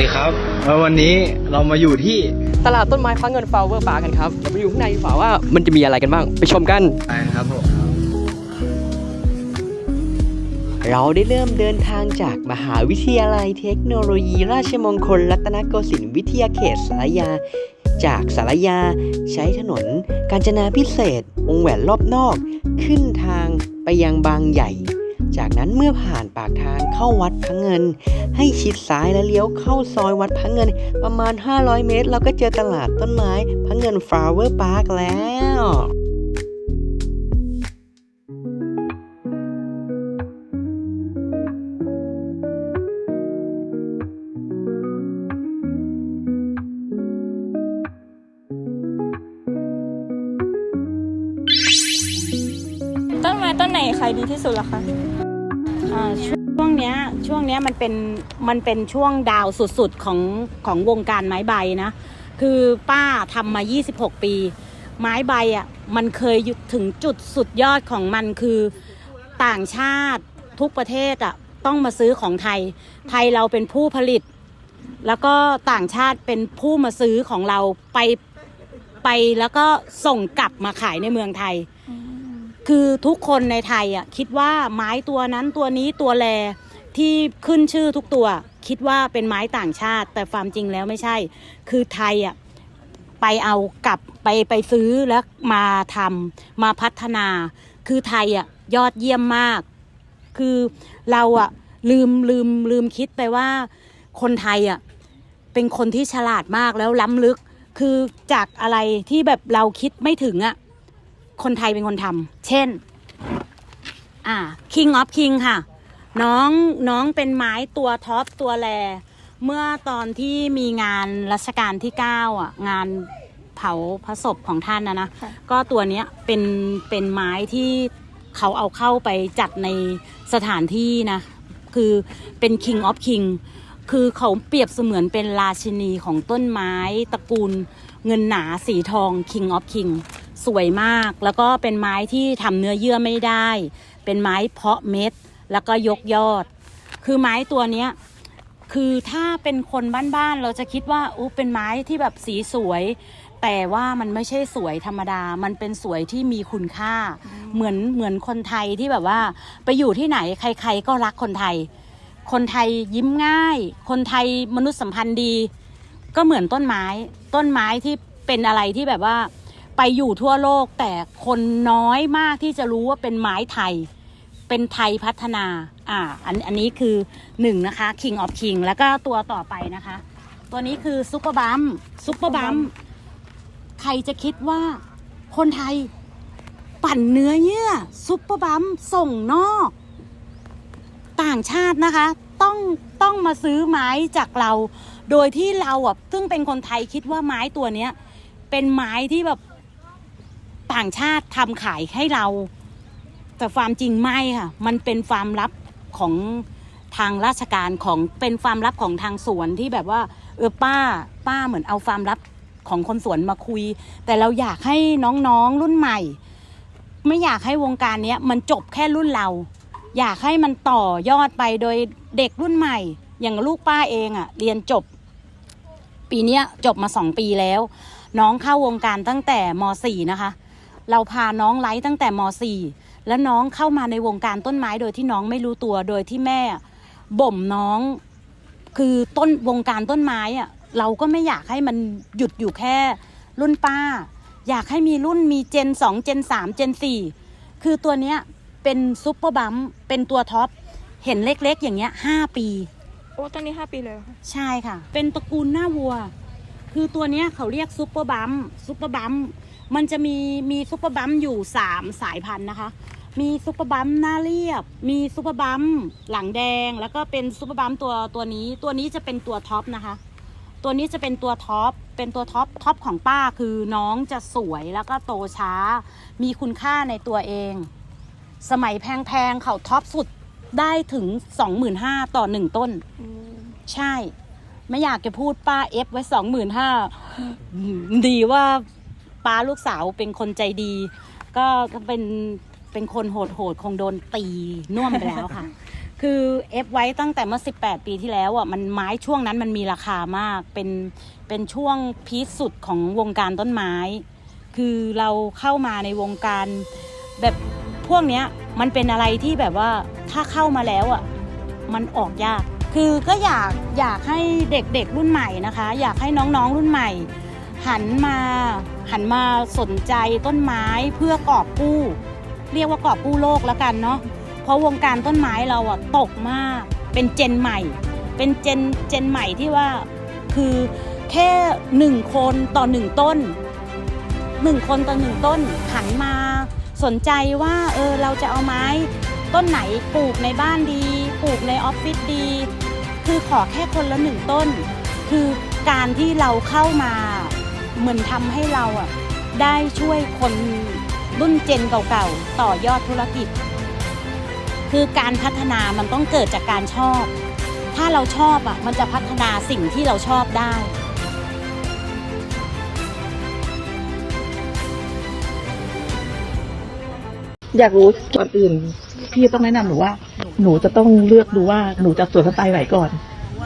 วัสดีครับแล้ววันนี้เรามาอยู่ที่ตลาดต้นไม้พระเงินฟลาวเวอร์ปาร์กันครับเดี๋ยวไปดูข้างในดีกว่าว่ามันจะมีอะไรกันบ้าง ไปชมกันอะไรนะครับผมเราได้เริ่มเดินทางจากมหาวิทยาลัยเทคโนโลยี ราชมงคล รัตนโกสินทร์วิทยาเขตสารยา จากสารยา ใช้ถนน กาญจนาพิเศษกวงแหวนรอบนอก ขึ้นทางไปยังบางใหญ่ จากนั้นเมื่อผ่านปากทางเข้าวัดพระเงิน ให้ชิดซ้ายและเลี้ยวเข้าซอยวัดพระเงิน ประมาณ 500 เมตร เราก็เจอตลาดต้นไม้พระเงินฟลาวเวอร์พาร์คแล้วต้นไม้ต้นไหนขายดีที่สุดล่ะคะ อ่าช่วงเนี้ยช่วงเนี้ยมันเป็นมันเป็นช่วงดาวสุดๆของของวงการไม้ใบนะ คือป้าทำมา 26 ปี ไม้ใบอะมันเคยถึงจุดสุดยอดของมันคือต่างชาติทุกประเทศอะต้องมาซื้อของไทย ไทยเราเป็นผู้ผลิต แล้วก็ต่างชาติเป็นผู้มาซื้อของเราไปไปแล้วก็ส่งกลับมาขายในเมืองไทย คือทุกคนในไทยอะคิดว่าไม้ตัวนั้นตัวนี้ตัวแลที่ขึ้นชื่อทุกตัว คิดว่าเป็นไม้ต่างชาติ แต่ความจริงแล้วไม่ใช่ คือไทยอะไปเอากลับไปไปซื้อแล้วมาทำมาพัฒนา คือไทยอะยอดเยี่ยมมาก คือเราอะลืมลืมลืมคิดไปว่าคนไทยอะเป็นคนที่ฉลาดมากแล้วล้ำลึก คือจากอะไรที่แบบเราคิดไม่ถึงอะ คนไทยเป็นคนทำเช่น อ่า King of King ค่ะ น้องน้องเป็นไม้ตัวท็อปตัวแรเมื่อตอนที่มีงานรัชกาลที่9อะ งานเผาพระศพของท่านนะนะค่ะก็ตัวเนี้ยเป็นเป็นไม้ที่เขาเอาเข้าไปจัดในสถานที่นะ คือเป็น King of King คือเขาเปรียบเสมือนเป็นราชินีของต้นไม้ตระกูลเงินหนาสีทอง King of King สวยมาก แล้วก็เป็นไม้ที่ทำเนื้อเยื่อไม่ได้ เป็นไม้เพาะเม็ด แล้วก็ยกยอด คือไม้ตัวเนี้ยคือถ้าเป็นคนบ้านๆเราจะคิดว่าอู้เป็นไม้ที่แบบสีสวย แต่ว่ามันไม่ใช่สวยธรรมดา มันเป็นสวยที่มีคุณค่า เหมือนเหมือนคนไทยที่แบบว่า ไปอยู่ที่ไหนใคร ๆ ก็รักคนไทย คนไทยยิ้มง่าย คนไทยมนุษยสัมพันธ์ดี ก็เหมือนต้นไม้ ต้นไม้ที่เป็นอะไรที่แบบว่า ไปอยู่ทั่วโลกแต่คนน้อยมากที่จะรู้ว่าเป็นไม้ไทย เป็นไทยพัฒนา อ่า อันอันนี้คือหนึ่งนะคะ King of King แล้วก็ตัวต่อไปนะคะ ตัวนี้คือซุปเปอร์บัมซุปเปอร์บัมใครจะคิดว่าคนไทยปั่นเนื้อเยื่อซุปเปอร์บัมส่งนอก ต่างชาตินะคะ ต้องต้องมาซื้อไม้จากเรา โดยที่เราอะซึ่งเป็นคนไทยคิดว่าไม้ตัวเนี้ยเป็นไม้ที่แบบ ต่างชาติทำขายให้เรา แต่ความจริงไม่ค่ะ มันเป็นความลับของทางราชการของเป็นความลับของทางสวนที่แบบว่า เออป้า ป้าเหมือนเอาความลับของคนสวนมาคุย แต่เราอยากให้น้องๆรุ่นใหม่ ไม่อยากให้วงการเนี้ยมันจบแค่รุ่นเรา อยากให้มันต่อยอดไปโดยเด็กรุ่นใหม่ อย่างลูกป้าเองอะเรียนจบ ปีเนี้ยจบมาสองปีแล้ว น้องเข้าวงการตั้งแต่ม .4 นะคะ เราพาน้องไลฟ์ตั้งแต่ม .4 แล้วน้องเข้ามาในวงการต้นไม้โดยที่น้องไม่รู้ตัวโดยที่แม่บ่มน้อง คือต้นวงการต้นไม้อะเราก็ไม่อยากให้มันหยุดอยู่แค่รุ่นป้า อยากให้มีรุ่นมีเจน2เจน3เจน4คือตัวเนี้ยเป็นซุปเปอร์บัมเป็นตัวท็อปเห็นเล็กๆ อย่างเงี้ย5ปี โอ้ต้นนี้5ปีเลยเหรอค่ะใช่ค่ะ เป็นตระกูลหน้าวัว คือตัวเนี้ยเขาเรียกซุปเปอร์บัมซุปเปอร์บัม มันจะมีมีซุปเปอร์บัมอยู่สามสายพันธุ์นะคะ มีซุปเปอร์บัมหน้าเรียบ มีซุปเปอร์บัมหลังแดง แล้วก็เป็นซุปเปอร์บัมตัวตัวนี้ ตัวนี้จะเป็นตัวท็อปนะคะ ตัวนี้จะเป็นตัวท็อป เป็นตัวท็อปท็อปของป้าคือน้องจะสวยแล้วก็โตช้า มีคุณค่าในตัวเอง สมัยแพงๆเขาท็อปสุดได้ถึง25,000ต่อหนึ่งต้นอืมใช่ ไม่อยากจะพูดป้าเอฟไว้สองหมื่นห้าดีว่า ป้าลูกสาวเป็นคนใจดี ก็ก็เป็นเป็นคนโหดโหดๆคงโดนตีน่วมไปแล้วค่ะ คือเอฟไว้ตั้งแต่เมื่อ 18 ปีที่แล้วอะมันไม้ช่วงนั้นมันมีราคามาก เป็นเป็นช่วงพีคสุดของวงการต้นไม้ คือเราเข้ามาในวงการแบบพวกเนี้ยมันเป็นอะไรที่แบบว่าถ้าเข้ามาแล้วอะมันออกยาก คือก็อยากอยากให้เด็กๆรุ่นใหม่นะคะ อยากให้น้องๆรุ่นใหม่ หันมา หันมาสนใจต้นไม้เพื่อกอบกู้ เรียกว่ากอบกู้โลกแล้วกันเนาะเพราะวงการต้นไม้เราอะตกมากเป็นเจนใหม่ เป็นเจนเจนใหม่ที่ว่าคือแค่หนึ่งคนต่อหนึ่งต้นหนึ่งคนต่อหนึ่งต้นหันมาสนใจว่าเออเราจะเอาไม้ต้นไหนปลูกในบ้านดีปลูกในออฟฟิศดี คือขอแค่คนละหนึ่งต้น คือการที่เราเข้ามา เหมือนทำให้เราอะได้ช่วยคนรุ่นเจนเก่าๆ ต่อยอดธุรกิจ คือการพัฒนามันต้องเกิดจากการชอบ ถ้าเราชอบอะมันจะพัฒนาสิ่งที่เราชอบได้อยากรู้ก่อนอื่น พี่ต้องแนะนำหนูว่า หนูจะต้องเลือกดูว่าหนูจะสวนสไตล์ไหนก่อน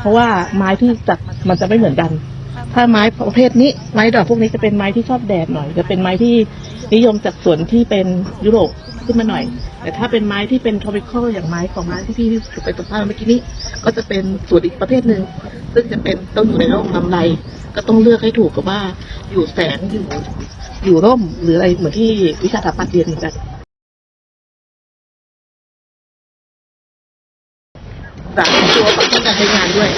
เพราะว่าไม้ที่จัดมันจะไม่เหมือนกัน ถ้าไม้ประเภทนี้ไม้ดอกพวกนี้จะเป็นไม้ที่ชอบแดดหน่อย จะเป็นไม้ที่นิยมจากสวนที่เป็นยุโรปขึ้นมาหน่อย แต่ถ้าเป็นไม้ที่เป็น tropical อย่างไม้ของไม้ที่พี่ที่ไปสัมภาษณ์เมื่อกี้นี้ ก็จะเป็นสวนอีกประเภทหนึ่งซึ่งจะเป็นต้องอยู่ในร่มลำไรก็ต้องเลือกให้ถูกกับว่าอยู่แสงอยู่อยู่ร่มหรืออะไรเหมือนที่วิชาสถาปัตย์เรียนเหมือนกันสามตัวของการใช้งานด้วย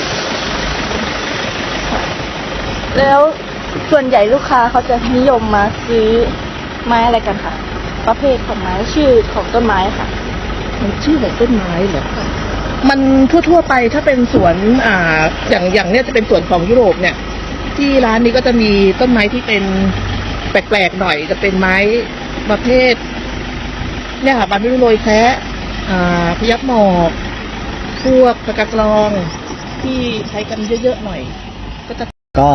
แล้วส่วนใหญ่ลูกค้าเขาจะนิยมมาซื้อไม้อะไรกันคะประเภทของไม้ชื่อของต้นไม้ค่ะ มันชื่อของต้นไม้เหรอมันทั่วๆไปถ้าเป็นสวนอ่าอย่างอย่างเนี้ยจะเป็นสวนของยุโรปเนี่ย ที่ร้านนี้ก็จะมีต้นไม้ที่เป็นแปลกๆหน่อยจะเป็นไม้ประเภท เนี่ยค่ะบานไม่รู้โรยแคะอ่าพยับหมอกพวกตะกะกรองที่ใช้กันเยอะๆหน่อย ก็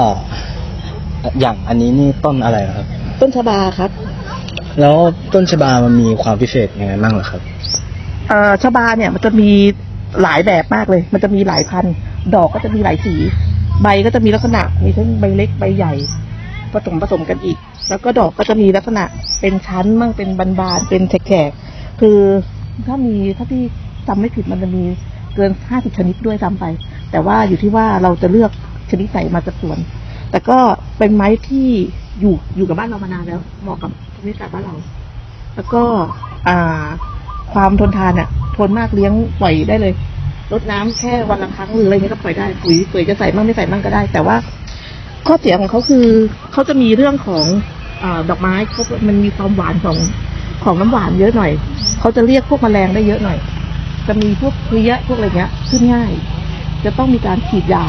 จะก็อย่างอันนี้นี่ต้นอะไรเหรอครับ ต้นชะบาครับ แล้วต้นชบามันมีความพิเศษยังไงบ้างเหรอครับ เอ่อชะบาเนี่ยมันจะมีหลายแบบมากเลย มันจะมีหลายพันธุ์ดอกก็จะมีหลายสี ใบก็จะมีลักษณะ มีทั้งใบเล็กใบใหญ่ ผสมผสมกันอีก แล้วก็ดอกก็จะมีลักษณะเป็นชั้นมั่งเป็นบานๆเป็นแฉกๆคือถ้ามีถ้าที่จำไม่ผิดมันจะมีเกินห้าสิบชนิดด้วยซ้ำไป แต่ว่าอยู่ที่ว่าเราจะเลือก ชนิดไหนมาจากสวน แต่ก็เป็นไม้ที่อยู่อยู่กับบ้านเรามานานแล้ว เหมาะกับภูมิศาสตร์บ้านเรา แล้วก็อ่าความทนทานอะ ทนมากเลี้ยงปล่อยได้เลยรดน้ำแค่วันละครั้งหรืออะไรเงี้ยก็ปล่อยได้ปุ๋ยปุ๋ยจะใส่มั่งไม่ใส่มั่งก็ได้ แต่ว่า ข้อเสียของเขาคือเขาจะมีเรื่องของอดอกไม้เขามันมีความหวานของของน้ำหวานเยอะหน่อยเขาจะเรียกพวกแมลงได้เยอะหน่อย จะมีพวกเพลี้ยพวกอะไรเงี้ยขึ้นง่าย จะต้องมีการฉีดยา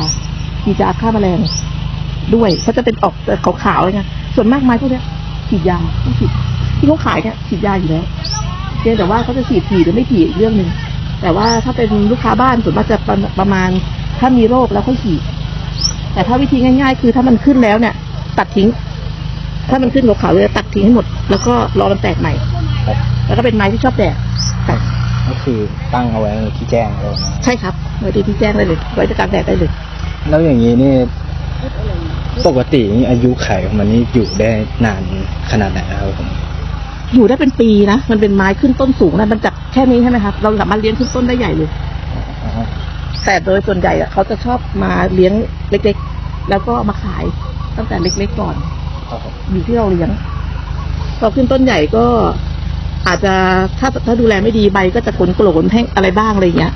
ฉีดยาฆ่าแมลงด้วยเขาจะเป็นออกขาวๆเลยไงส่วนมากไม้พวกเนี้ยฉีดยาต้องฉีดที่เขาขายเนี่ยฉีดยาอยู่แล้วเพียงแต่ว่าเขาจะฉีดถี่หรือไม่ถี่อีกเรื่องหนึ่งแต่ว่าถ้าเป็นลูกค้าบ้านส่วนมากจะประประมาณ ถ้ามีโรคแล้วค่อยฉีดแต่ถ้าวิธีง่าย ๆ คือถ้ามันขึ้นแล้วเนี่ย ตัดทิ้ง ถ้ามันขึ้นขาวๆเลยตัดทิ้งให้หมด แล้วก็รอมันแตกใหม่ครับแล้วก็เป็นไม้ที่ชอบแดดค่ะก็คือตั้งเอาไว้ในที่แจ้งเลยนะใช่ครับไว้ที่ที่แจ้งได้เลย ไว้ที่กลางแดดได้เลย แล้วอย่างนี้นี่ปกตินี่อายุไขของมันนี่อยู่ได้นานขนาดไหนครับผมอยู่ได้เป็นปีนะมันเป็นไม้ขึ้นต้นสูงนะมันจากแค่นี้ใช่ไหมครับเราสามารถเลี้ยงขึ้นต้นได้ใหญ่เลยแต่โดยส่วนใหญ่อะเขาจะชอบมาเลี้ยงเล็กๆ แล้วก็มาขายตั้งแต่เล็กๆก่อนอยู่ที่เราเลี้ยงพอขึ้นต้นใหญ่ก็อาจจะถ้าถ้าดูแลไม่ดีใบก็จะขนโกรนแห้งอะไรบ้างอะไรอย่างเงี้ย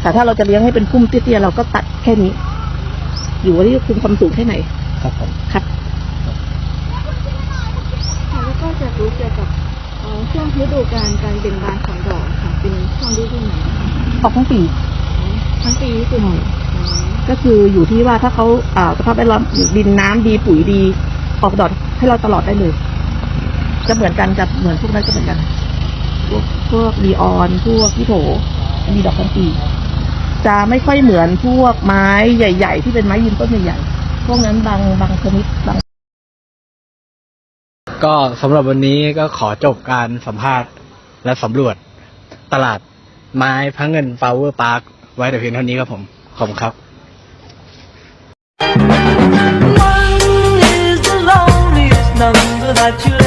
แต่ถ้าเราจะเลี้ยงให้เป็นพุ่มเตี้ยๆเราก็ตัด แค่นี้ อยู่ว่าที่คุณความสูงแค่ไหน ครับผมครับแล้วก็จะรู้เกี่ยวกับเอ่อช่วงฤดูกาลการเบ่งบานของดอกค่ะ เป็นช่วงฤดูไหนคะออกทั้งปีทั้งปีนี่คือก็คืออยู่ที่ว่าถ้าเขาอ่าสภาพแวดล้อมดินน้ำดีปุ๋ยดี ออกดอกให้เราตลอดได้เลย จะเหมือนกันจะเหมือนพวกนั้นก็เหมือนกัน พวกพวกดีออนพวกพิโถมีดอกทั้งปี จะไม่ค่อยเหมือนพวกไม้ใหญ่ ๆ ที่เป็นไม้ยืนต้นใหญ่ๆพวกนั้นบางบางชนิดบางก็สำหรับวันนี้ก็ขอจบการสัมภาษณ์และสำรวจตลาดไม้พระเงิน Power Park ไว้แต่เพียงเท่านี้ครับผม ขอบคุณครับ One is the loneliest number that you'll